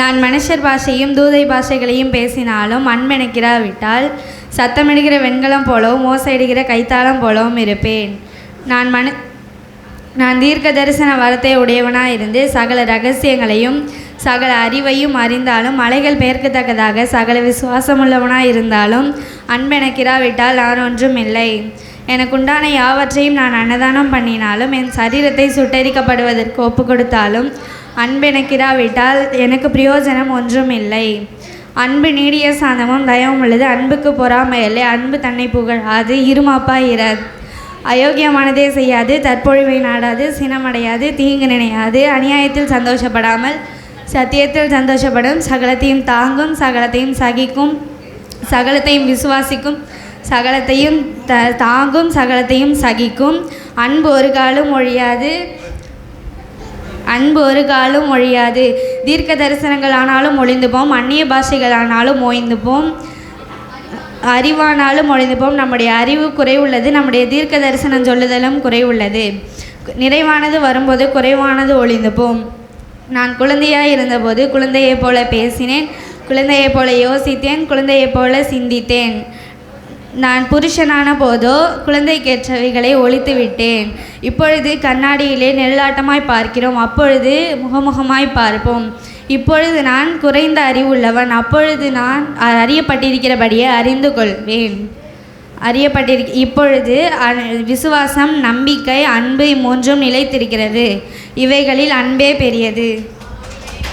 நான் மனுஷர் பாஷையும் தூதை பாஷைகளையும் பேசினாலும் அன்பெனக்கிராவிட்டால் சத்தமிடுகிற வெண்கலம் போலவும் மோசையிடுகிற கைத்தாளம் போலவும் இருப்பேன். நான் மனு நான் தீர்க்க தரிசன வரத்தை உடையவனாக இருந்து சகல ரகசியங்களையும் சகல அறிவையும் அறிந்தாலும் மலைகள் பெயர்க்கத்தக்கதாக சகல விசுவாசமுள்ளவனாக இருந்தாலும் அன்பெனக்கிராவிட்டால் நான் ஒன்றும் இல்லை. எனக்குண்டான யாவற்றையும் நான் அன்னதானம் பண்ணினாலும் என் சரீரத்தை சுட்டரிக்கப்படுவதற்கு ஒப்பு கொடுத்தாலும் அன்பெனக்கிடாவிட்டால் எனக்கு பிரயோஜனம் ஒன்றும் இல்லை அன்பு நீடிய சாந்தமும் தயவும் உள்ளது. அன்புக்கு பொறாமை இல்லை அன்பு தன்னை புகழாது. இருமாப்பா இராது அயோக்கியமானதே செய்யாது. தற்பொழிவை நாடாது. சினமடையாது. தீங்கு நினையாது. அநியாயத்தில் சந்தோஷப்படாமல் சத்தியத்தில் சந்தோஷப்படும். சகலத்தையும் தாங்கும். சகலத்தையும் சகிக்கும். சகலத்தையும் விசுவாசிக்கும். சகலத்தையும் த தாங்கும். சகலத்தையும் சகிக்கும். அன்பு ஒரு காலும் ஒழியாது. அன்பு ஒரு காலும் ஒழியாது. தீர்க்க தரிசனங்கள் ஆனாலும் ஒழிந்துப்போம் அந்நிய பாஷைகள் ஆனாலும் ஓய்ந்துப்போம் அறிவானாலும் ஒழிந்துப்போம் நம்முடைய அறிவு குறைவுள்ளது நம்முடைய தீர்க்க தரிசனம் சொல்லுதலும் குறைவுள்ளது. நிறைவானது வரும்போது குறைவானது ஒழிந்துப்போம் நான் குழந்தையாக இருந்தபோது குழந்தையைப் போல பேசினேன் குழந்தையைப் போல யோசித்தேன் குழந்தையைப் போல சிந்தித்தேன். நான் புருஷனான போதோ குழந்தைக்கேற்றவைகளை ஒழித்து விட்டேன் இப்பொழுது கண்ணாடியிலே நெல்லாட்டமாய் பார்க்கிறோம். அப்பொழுது முகமுகமாய் பார்ப்போம். இப்பொழுது நான் குறைந்த அறிவுள்ளவன் அப்பொழுது நான் அறியப்பட்டிருக்கிறபடியே அறிந்து கொள்வேன். அறியப்பட்டிருக்க இப்பொழுது அ- விசுவாசம் நம்பிக்கை அன்பு மூன்றும் நிலைத்திருக்கிறது. இவைகளில் அன்பே பெரியது.